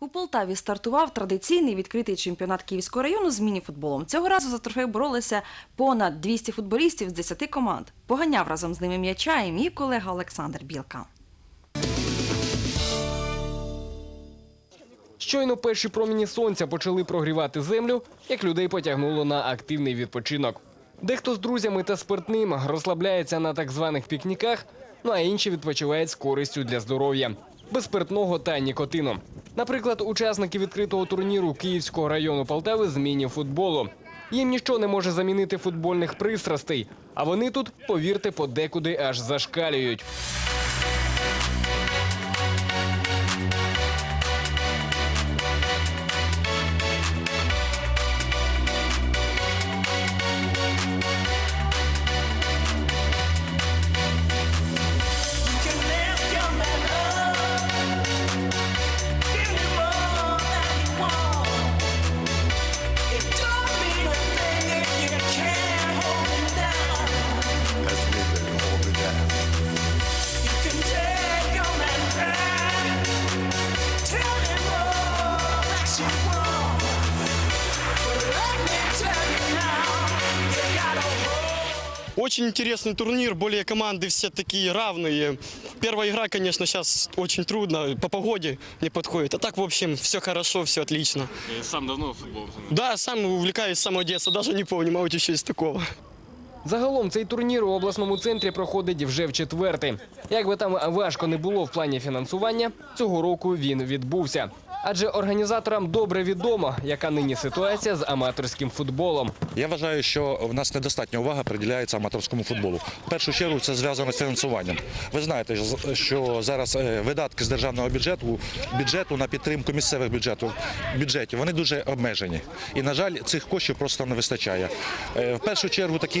У Полтаві стартував традиційний відкритий чемпіонат Київського району з міні-футболом. Цього разу за трофей боролися понад 200 футболістів з 10 команд. Поганяв разом з ними м'яча і мій колега Олександр Білка. Щойно перші проміні сонця почали прогрівати землю, як людей потягнуло на активний відпочинок. Дехто з друзями та спиртним розслабляється на так званих пікніках, ну а інші відпочивають з користю для здоров'я, без спиртного та нікотину. Наприклад, учасники відкритого турніру Київського району Полтави з міні-футболу. Їм ніщо не може замінити футбольних пристрастей, а вони тут, повірте, подекуди аж зашкалюють. Очень интересный турнир, более команды все такие равные. Первая игра, конечно, сейчас очень трудно, по погоде не подходит. А так, в общем, все хорошо, все отлично. Сам давно футболом займаєшся? Да, сам увлекаюсь с самого детства, даже не помню, мабуть, еще из такого. Загалом цей турнір у обласному центрі проходить вже в четвертий. Як би там важко не було в плані фінансування, цього року він відбувся. Адже організаторам добре відомо, яка нині ситуація з аматорським футболом. Я вважаю, що в нас недостатня увага приділяється аматорському футболу. В першу чергу це зв'язано з фінансуванням. Ви знаєте, що зараз е, видатки з державного бюджету бюджету на підтримку місцевих бюджетів бюджетів вони дуже обмежені. І на жаль, цих коштів просто не вистачає. Е, В першу чергу такі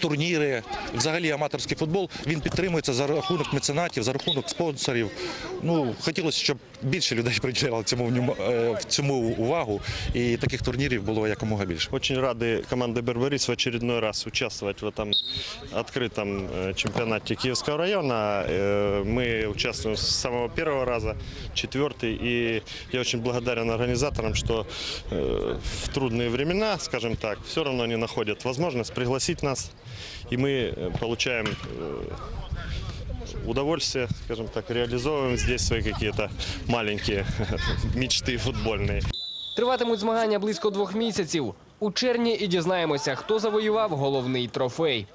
турніри, взагалі аматорський футбол, він підтримується за рахунок меценатів, за рахунок спонсорів. Ну хотілося, щоб більше людей приділяли цьому внім- е, в цьому увагу, і таких турнірів було якомога більше. Очень рады команды «Берберис» в очередной раз участвовать в этом открытом э, чемпионате Киевского района. Э, Мы участвуем с самого первого раза, четвертый. И я очень благодарен организаторам, что э, в трудные времена, скажем так, все равно они находят возможность пригласить нас. И мы э, получаем э, удовольствие, скажем так, реализовываем здесь свои какие-то маленькие мечты футбольные. Триватимуть змагання близько двох місяців. У червні і дізнаємося, хто завоював головний трофей.